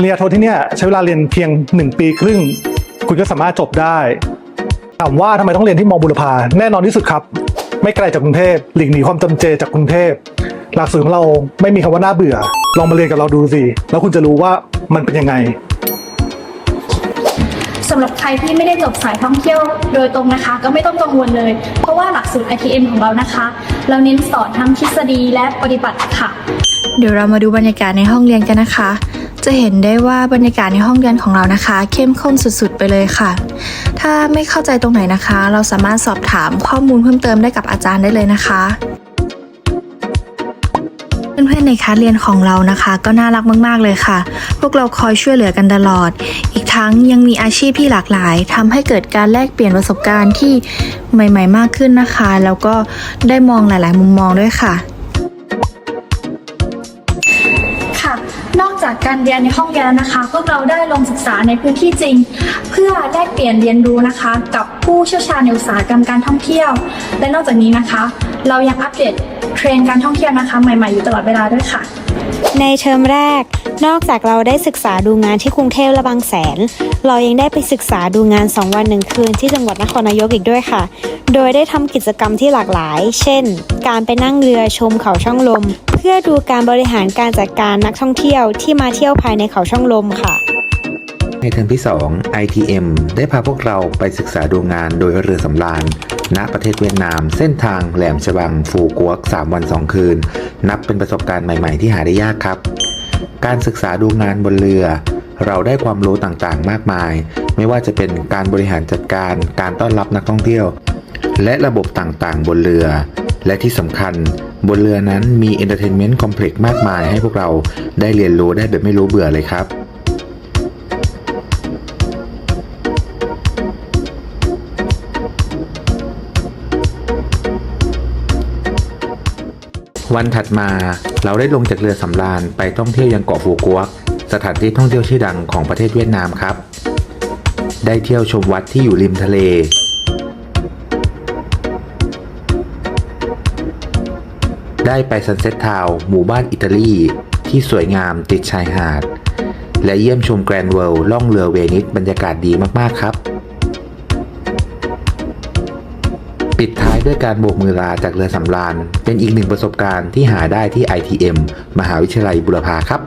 ปริญญาโทที่เนี่ยใช้เวลาเรียนเพียง 1 ปีครึ่ง คุณก็สามารถจบได้ ถามว่าทำไมต้องเรียนที่มอบุรพาแน่นอนที่สุดครับ ไม่ไกลจากกรุงเทพหลีกหนีความจำเจจากกรุงเทพหลักสูตรของเราไม่มีคำว่าน่าเบื่อ ลองมาเรียนกับเราดูสิแล้วคุณจะรู้ว่ามันเป็นยังไงสำหรับใครที่ไม่ได้จบสายท่องเที่ยวโดยตรงนะคะ ก็ไม่ต้องกังวลเลย เพราะว่าหลักสูตร ITM ของเรานะคะ เราเน้นสอนทั้งทฤษฎีและปฏิบัติค่ะ เดี๋ยวเรามาดูบรรยากาศในห้องเรียนกันนะคะ จะเห็นได้ว่าบรรยากาศในห้องเรียนของเรานะคะ เข้มข้นสุดๆ ไปเลยค่ะ ถ้าไม่เข้าใจตรงไหนนะคะ เราสามารถสอบถามข้อมูลเพิ่มเติมได้กับอาจารย์ได้เลยนะคะเพื่อนๆในคลาสเรียนของเรานะคะ ก็น่ารักมาก ๆ เลยค่ะ พวกเราคอยช่วยเหลือกันตลอด อีกทั้งยังมีอาชีพที่หลากหลายทำให้เกิดการแลกเปลี่ยนประสบการณ์ที่ใหม่ ๆ มากขึ้นนะคะ แล้วก็ได้มองหลาย ๆ มุมมองด้วยค่ะ จากการเรียนในห้องเรียนนะคะ พวกเราได้ลงศึกษาในพื้นที่จริง เพื่อแลกเปลี่ยนเรียนรู้นะคะ กับผู้เชี่ยวชาญในอุตสาหกรรมการท่องเที่ยว และนอกจากนี้นะคะ เรายังอัปเดตเทรนด์การท่องเที่ยวนะคะ ใหม่ๆอยู่ตลอดเวลาด้วยค่ะ ในเทอมแรก นอกจากเราได้ศึกษาดูงานที่กรุงเทพและบางแสน เรายังได้ไปศึกษาดูงาน 2 วัน1คืนที่จังหวัดนครนายกอีกด้วยค่ะ โดยได้ทำกิจกรรมที่หลากหลาย เช่น การไปนั่งเรือชมเขาช่องลม พื่อดูการบริหารการจัดการนักท่องเที่ยวที่มาเที่ยวภายในเขาช่องลมค่ะ ในเทอมที่ 2 ITM ได้พาพวกเราไปศึกษาดูงานโดยเรือสำราญ ณประเทศเวียดนาม เส้นทางแหลมฉบังฟูกวก 3 วัน 2 คืน นับเป็นประสบการณ์ใหม่ๆที่หาได้ยากครับ การศึกษาดูงานบนเรือ เราได้ความรู้ต่างๆ มากมาย ไม่ว่าจะเป็นการบริหารจัดการ การต้อนรับนักท่องเที่ยว และระบบต่างๆ บนเรือ และที่สำคัญ บนเรือนั้นมี Entertainment Complex มากมายให้พวกเราได้เรียนรู้ได้แบบไม่รู้เบื่อเลยครับวันถัดมาเราได้ลงจากเรือสำราญไปท่องเที่ยวยังเกาะฟูกวก สถานที่ท่องเที่ยวชื่อดังของประเทศเวียดนามครับ ได้เที่ยวชมวัดที่อยู่ริมทะเล ได้ไปซันเซ็ตทาวน์หมู่บ้านอิตาลีที่สวยงามติดชายหาด และเยี่ยมชมแกรนด์เวิลด์ล่องเรือเวนิสบรรยากาศดีมากๆครับ ปิดท้ายด้วยการโบกมือลาจากเรือสำราญ เป็นอีกหนึ่งประสบการณ์ที่หาได้ที่ ITM มหาวิทยาลัยบุรพาครับ